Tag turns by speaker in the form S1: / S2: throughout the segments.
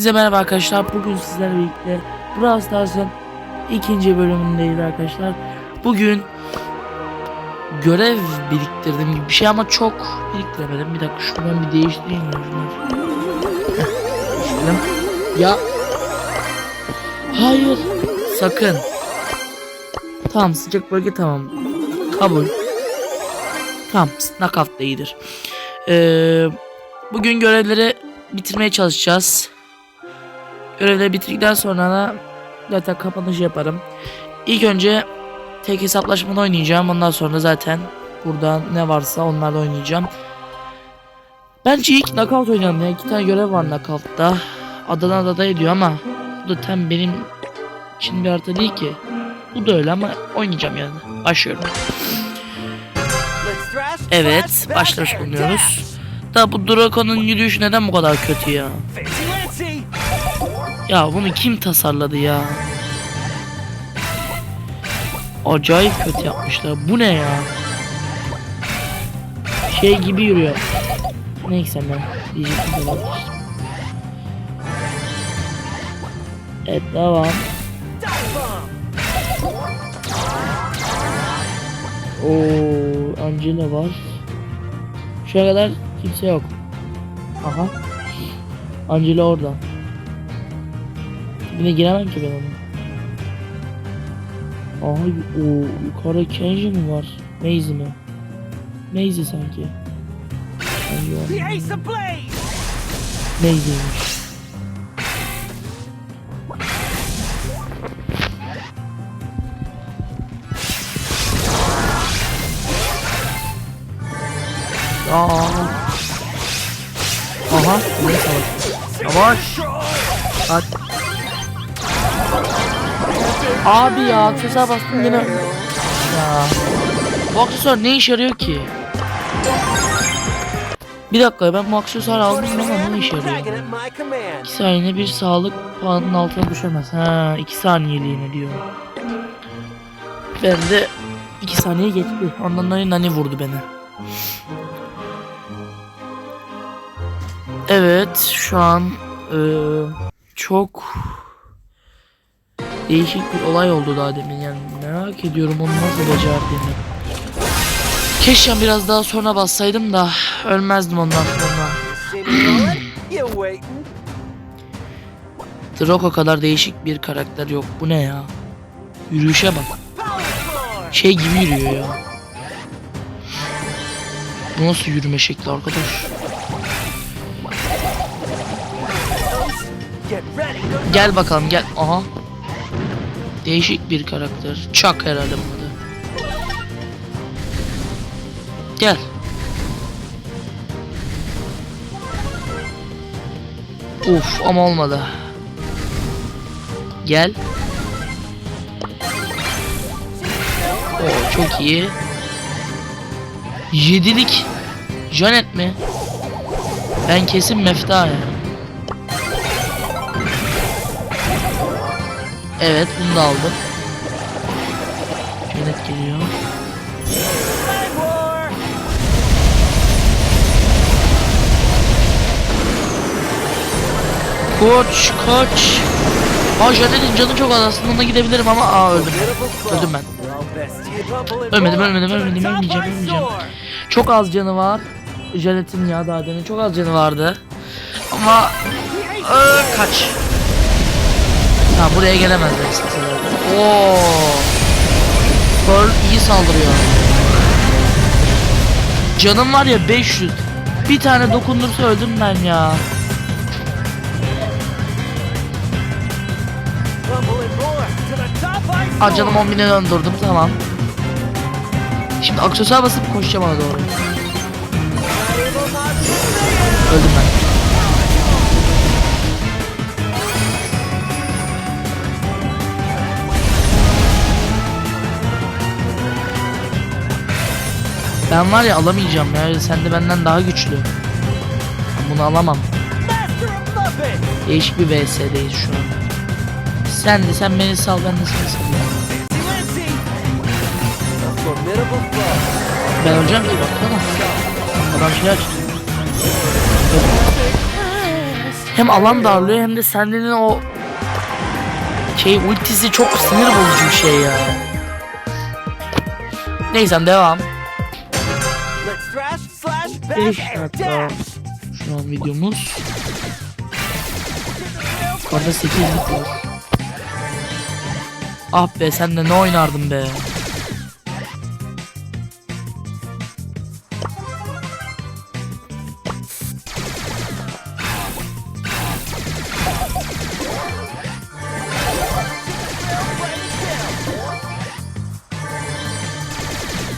S1: Size merhaba arkadaşlar. Bugün sizlerle birlikte Brawl Stars'ın ikinci bölümündeyiz arkadaşlar. Bugün görev biriktirdim gibi bir şey ama çok biriktiremedim. Bir dakika ben bir değiştireyim. değiştirdim. ya hayır sakın. Tamam sıcak bölge tamam. Kabul. Tamam knockout da iyidir. Ee, bugün görevleri bitirmeye çalışacağız. Görevleri bitirdikten sonra da zaten kapanışı yaparım. İlk önce tek hesaplaşmada oynayacağım. Ondan sonra zaten burada ne varsa onlarla oynayacağım. Bence ilk knockout oynayalım ya. İki tane görev var knockout'ta. Adana'da da ediyor ama bu da tam benim için bir harita değil ki. Bu da öyle ama oynayacağım yani. Başlıyorum. Evet, başlamış bulunuyoruz. Da bu Draco'nun yürüyüşü neden bu kadar kötü ya? Ya bunu kim tasarladı ya? Acayip kötü yapmışlar. Bu ne ya? Şey gibi yürüyor. Neyse ben diyecektim vazgeçtim. Evet devam. Oo, Angela var. Şuraya kadar kimse yok. Aha. Angela orada. Yine giremem ki ben onu. Aha o yukarıda Kenji mi var? Maze mi? Maze sanki. Maze'ymiş. Aa. Aha, ne savaş? Yavaş. Kaç. Abi ya aksesuar bastım yine. Ya. Bu aksesuar ne işe yarıyor ki? Bir dakika ben bu aksesuarı aldım ama ne işe yarıyor?
S2: Dragon at my command.
S1: 2 saniyede bir sağlık puanının altına düşemez. Ha 2 saniyeliğine diyor. Ben de 2 saniye geçti. Ondan dolayı Nani vurdu beni. Evet şu an eee, çok değişik bir olay oldu daha demin yani merak ediyorum onu nasıl becerdığını. Keşke biraz daha sonra bassaydım da ölmezdim ondan sonra. Draco kadar değişik bir karakter yok. Bu ne ya? Yürüyüşe bak. Şey gibi yürüyor ya. Bu nasıl yürüme şekli arkadaş? Gel bakalım gel. Aha. Değişik bir karakter. Chuck herhalde bunun adı. Gel. Uf ama olmadı. Gel. Oo çok iyi. Yedilik. Janet mi? Ben kesin mefta. Evet bunu da aldım. Janet geliyor. Koç koç. Aa Janet'in canı çok az aslında ona gidebilirim ama aa öldüm. Öldüm ben. Ölmedim, ölmedim, ölmedim, ölmeyeceğim, ölmeyeceğim. Çok az canı var. Janet'in ya daha demin çok az canı vardı. Ama Aa, kaç. Ha buraya gelemezler isteseler. Oo. Pearl iyi saldırıyor. Canım var ya 500. Bir tane dokundursa öldüm ben ya. Aa canım 10 bine döndürdüm tamam. Şimdi aksesuar basıp koşacağım ona doğru. Öldüm ben. Ben var ya alamayacağım ya. Sen de benden daha güçlü. Ben bunu alamam. Değişik bir VS'deyiz şu an. Sen de sen beni sal ben de seni
S2: foe.
S1: Ben öleceğim ki baksana. Adam şey açtı. hem alan darlıyor hem de sendinin o şey ultisi çok sinir bozucu bir şey ya. Neyse devam.
S2: Let's thrash, slash,
S1: Beş
S2: bash, and
S1: dakika.
S2: dash.
S1: Şu an videomuz. Orada 8 var. Ah be sen de ne oynardın be.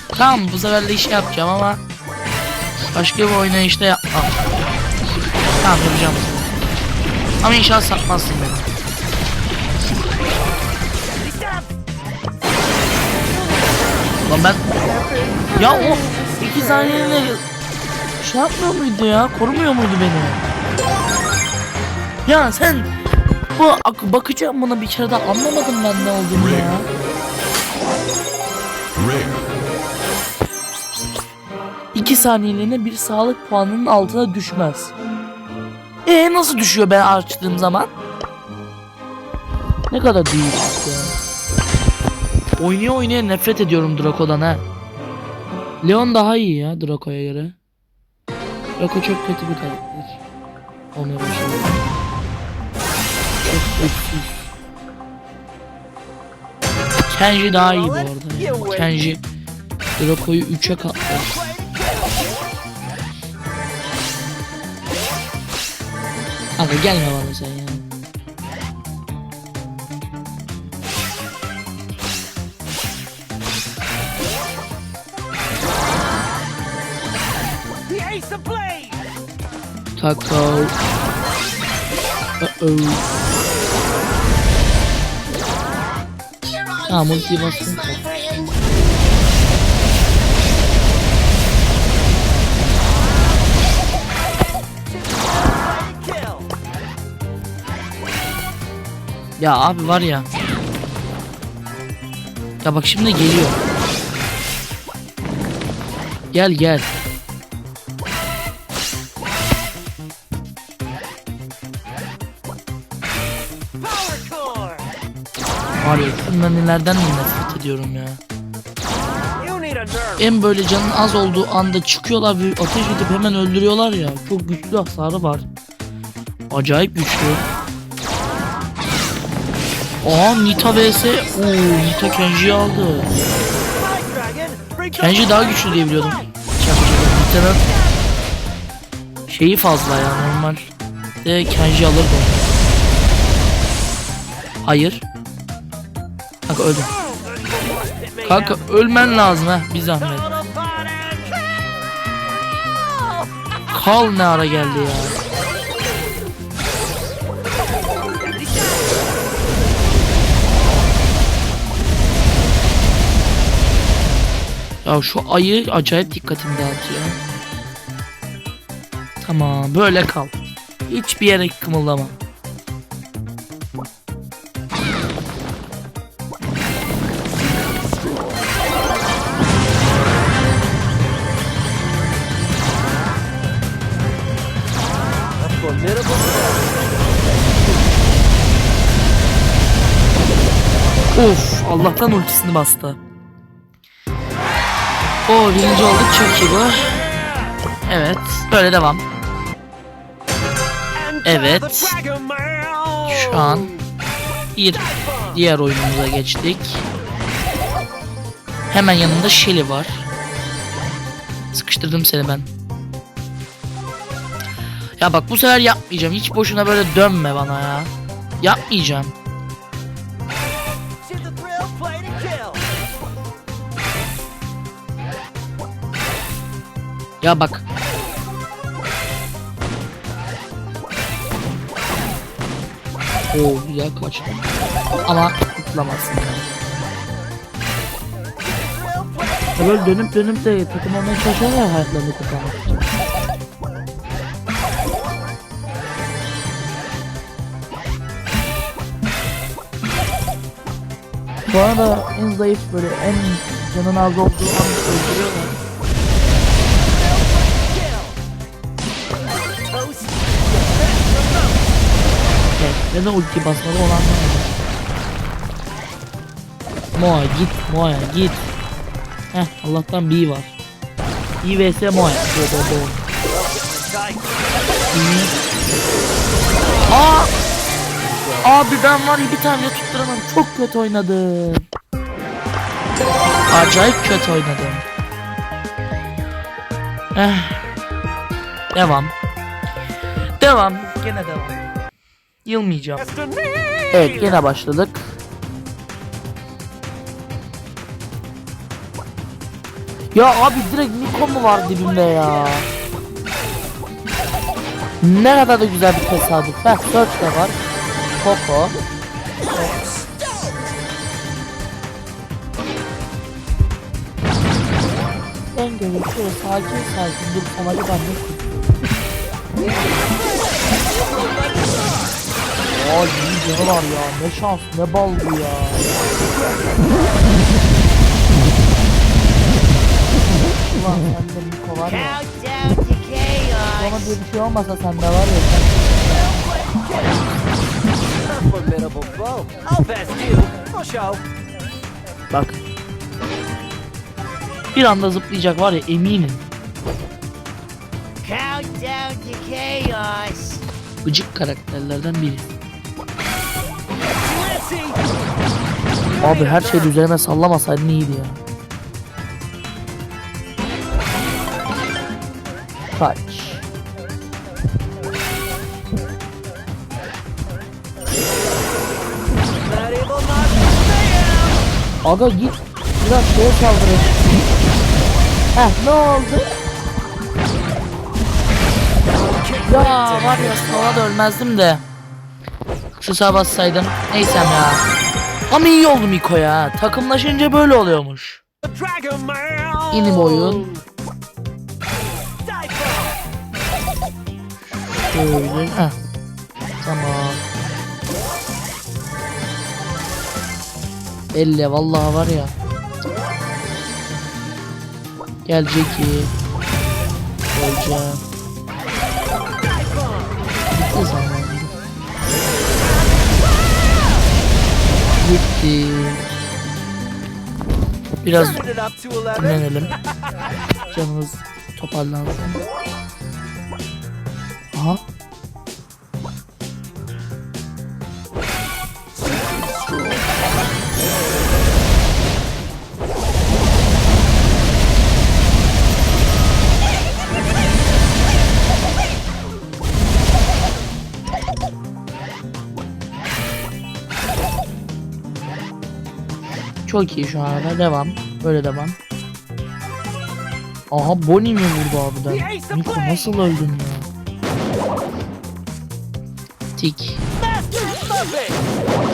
S1: Tamam bu sefer de iş yapacağım ama başka bir oynayışta yapmam. Tamam yapacağım. Ama inşallah satmazsın beni. Lan ben... Ya o 2 saniyede şey yapmıyor muydu ya? Korumuyor muydu beni? Ya sen bu ak- bakacağım buna bir kere daha anlamadım ben ne olduğunu ya. 2 saniyeliğine bir sağlık puanının altına düşmez. E nasıl düşüyor ben açtığım zaman? Ne kadar değişik ya. Oynaya oynaya nefret ediyorum Draco'dan ha. Leon daha iyi ya Draco'ya göre. Draco çok kötü bir karakter. Ona başlıyor. Çok güçsüz. Kenji daha iyi bu arada. ya. Kenji Draco'yu 3'e katlar. Kanka gelme bana sen ya. Taco. Uh-oh. Tamam ultiyi bastım. Ya abi var ya. Ya bak şimdi geliyor. Gel gel. Var ya şundan nelerden de nefret ediyorum ya. En böyle canın az olduğu anda çıkıyorlar ve ateş edip hemen öldürüyorlar ya. Çok güçlü hasarı var. Acayip güçlü. Aa Nita vs. Oo Nita Kenji'yi aldı. Kenji daha güçlü diye biliyordum. Nita'nın şeyi fazla ya normal. De Kenji alırdı onu. Hayır. Kanka öldüm. Kanka ölmen lazım ha bir zahmet. Kal ne ara geldi ya. Ya şu ayı acayip dikkatimi dağıtıyor. Tamam böyle kal. Hiçbir yere kımıldama. Of Allah'tan ultisini bastı. O birinci olduk çok iyi bu. Evet böyle devam. Evet. Şu an bir diğer oyunumuza geçtik. Hemen yanında Shelly var. Sıkıştırdım seni ben. Ya bak bu sefer yapmayacağım. Hiç boşuna böyle dönme bana ya. Yapmayacağım. Ya bak. Oo güzel kaçtı. Ama Ya böyle dönüp dönüp de takım olmaya çalışıyorlar ya hayatlarını kurtarmak. Bu arada en zayıf böyle en canın az olduğu an öldürüyorlar. Neden ulti basmadı anlamadım. Moa git Moa git. Heh Allah'tan B var. B vs Moa. Aa! Abi ben var ya bir tane tutturamadım. Çok kötü oynadım. Acayip kötü oynadım. Eh. Devam. Devam. Gene devam. Yılmayacağım. Evet gene başladık. Ya abi direkt Miko mu var dibimde ya? Ne kadar da güzel bir tesadüf. Heh Search de var. Coco. Ben böyle şöyle sakin sakin dur kolay ben de Aa iyi canı var ya. Ne şans ne bal bu ya. Ulan sende Miko var ya. Diye bir şey olmasa sende var ya sen. Bak. Bir anda zıplayacak var ya eminim.
S3: Countdown to chaos.
S1: Gıcık karakterlerden biri Abi her şeyi üzerime sallamasaydın iyiydi ya Kaç. Aga git biraz şeye saldırın. Heh ne oldu? Ya var ya sınava da ölmezdim de. Şu sağa bassaydım. Neysem ya. Ama iyi oldu Miko ya. Takımlaşınca böyle oluyormuş. Bir oyun. Şöyle. Heh. Tamam. Elle vallahi var ya. Gel Jackie. Öleceğim. Bitti zaman. Bitti. Biraz
S2: Turning it up to 11.
S1: dinlenelim. Canımız toparlansın. Aha. Çok iyi şu anda. Devam. Böyle devam. Aha Bonnie mi vurdu abiden? Niko nasıl öldün ya? Tik.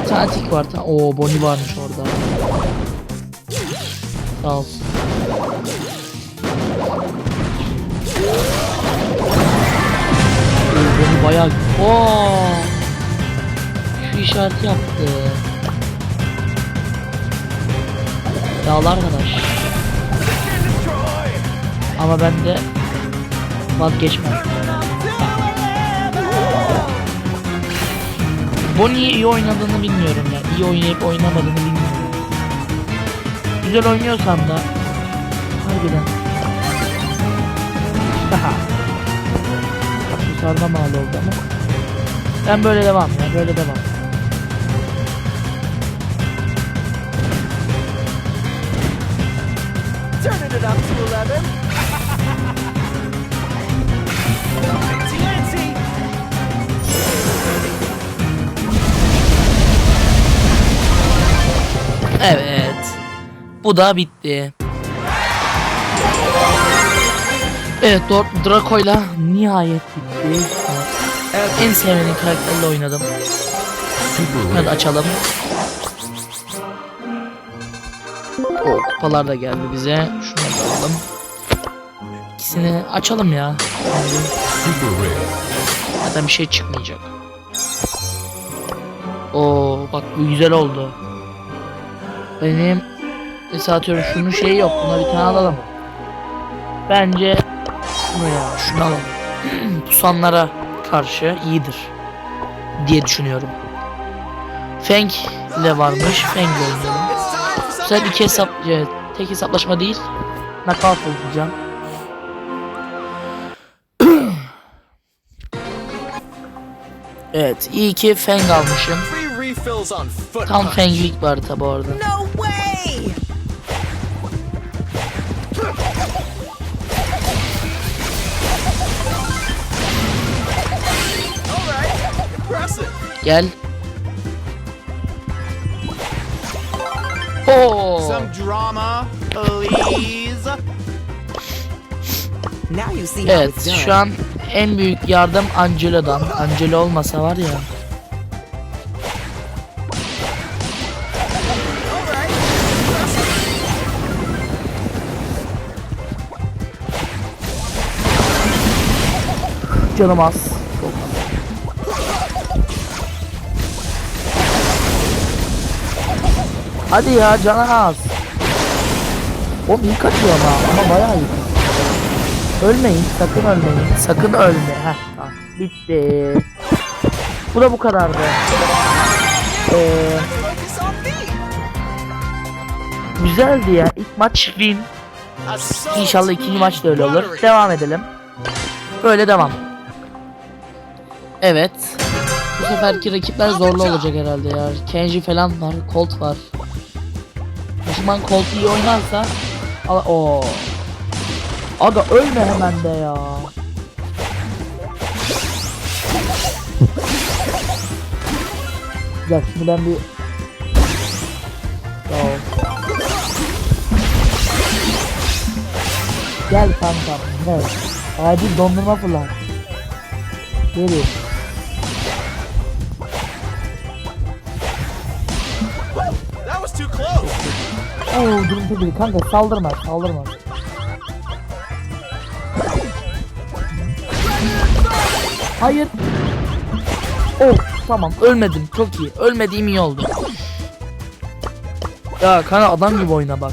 S1: Bir tane tik var. Ta Oo Bonnie varmış orada. Sağ olsun. Bonnie bayağı... Oo. Şu işareti yaptı. Yağlı arkadaş.
S2: Destroy.
S1: Ama ben de vazgeçmem. Bonnie'yi iyi oynadığını bilmiyorum ya. İyi oynayıp oynamadığını bilmiyorum. Güzel oynuyorsan da harbiden. Haha. Bu sarma mal oldu ama. Ben böyle devam ya böyle devam.
S2: Turning it up to 11. Nancy, Nancy.
S1: Evet. Bu da bitti. Evet Dor Draco'yla nihayet bitti. Evet, en sevdiğim karakterle oynadım. Hadi açalım. O kupalar da geldi bize. Alalım. İkisini açalım ya. Zaten bir şey çıkmayacak. Oo bak bu güzel oldu. Benim mesela atıyorum şunun şeyi yok. Buna bir tane alalım. Bence şunu ya şunu alalım. Pusanlara karşı iyidir diye düşünüyorum. Feng ile varmış. Feng ile oynayalım. Sefer iki hesap, tek hesaplaşma değil. Knockout olacağım. evet, iyi ki Feng almışım. Tam. Feng'lik var tabi orada. Gel. Oo.
S4: Some drama, please.
S3: Now you see how
S1: Evet, şu an en büyük yardım Angelo'dan. Angelo olmasa var ya. Canım az. Hadi ya canı az. O iyi kaçıyor ama ama bayağı iyi. Ölmeyin, sakın ölmeyin. Sakın ölme. Heh, tamam. Bitti. Bu da bu kadardı. Ee, güzeldi ya. İlk maç win. İnşallah ikinci maç da öyle olur. Devam edelim. Böyle devam. Evet. Bu seferki rakipler zorlu olacak herhalde ya. Kenji falan var, Colt var. Düşman Colt iyi oynarsa Al o. Aga ölme hemen de ya. Güzel şimdi ben bir ol. Gel kankam. Gel. Acil dondurma fırlat. Geri. Oo durum iyi. Kanka saldırma saldırma. Hayır. Oh tamam ölmedim çok iyi. Ölmediğim iyi oldu. Ya kanka adam gibi oyna bak.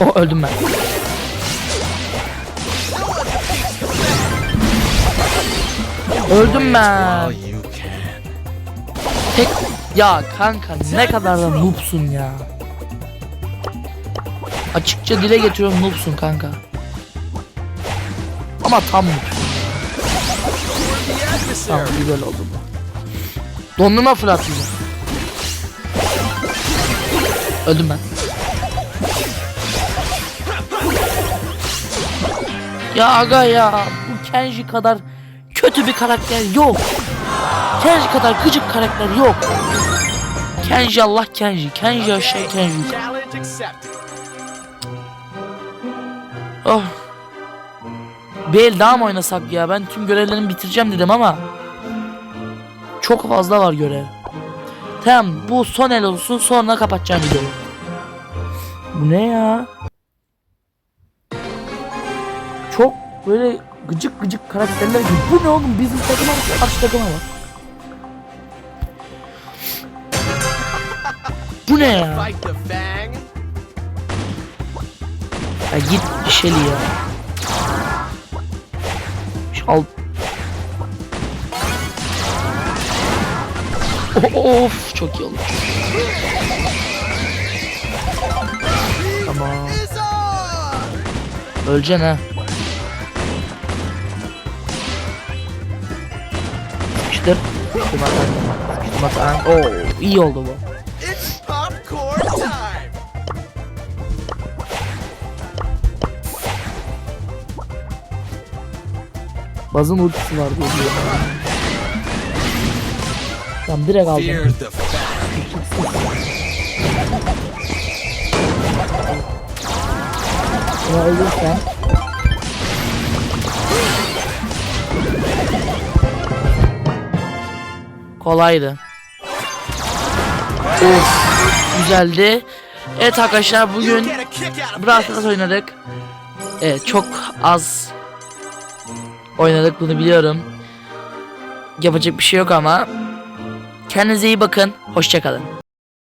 S1: Oh öldüm ben. Öldüm ben. Tek ya kanka ne kadar da noobsun ya. Açıkça dile getiriyorum noobsun kanka. Ama tam.
S2: The
S1: Tamam güzel oldu bu. Dondurma fırlatacağım. Öldüm ben. Ya aga ya bu Kenji kadar kötü bir karakter yok. Kenji kadar gıcık karakter yok. Kenji Allah Kenji. Kenji aşağı Kenji. yukarı. Oh. Bir el daha mı oynasak ya? Ben tüm görevlerimi bitireceğim dedim ama çok fazla var görev. Tamam bu son el olsun sonra kapatacağım videoyu. Bu ne ya? Çok böyle gıcık gıcık karakterler gibi. Bu ne oğlum bizim takıma bak, karşı takıma bak. Bu ne ya? Ya git Şeli ya. Çal. Of çok iyi oldu. Tamam. Öleceksin ha. Sıkıştır. Sıkıştırma. Oo iyi oldu bu. Bazın ultisi var diyor. Tamam direkt aldım. Bunu ölürsen Kolaydı. Of, güzeldi. Evet arkadaşlar bugün Brawl oynadık. Evet çok az oynadık bunu biliyorum. Yapacak bir şey yok ama. Kendinize iyi bakın. Hoşçakalın.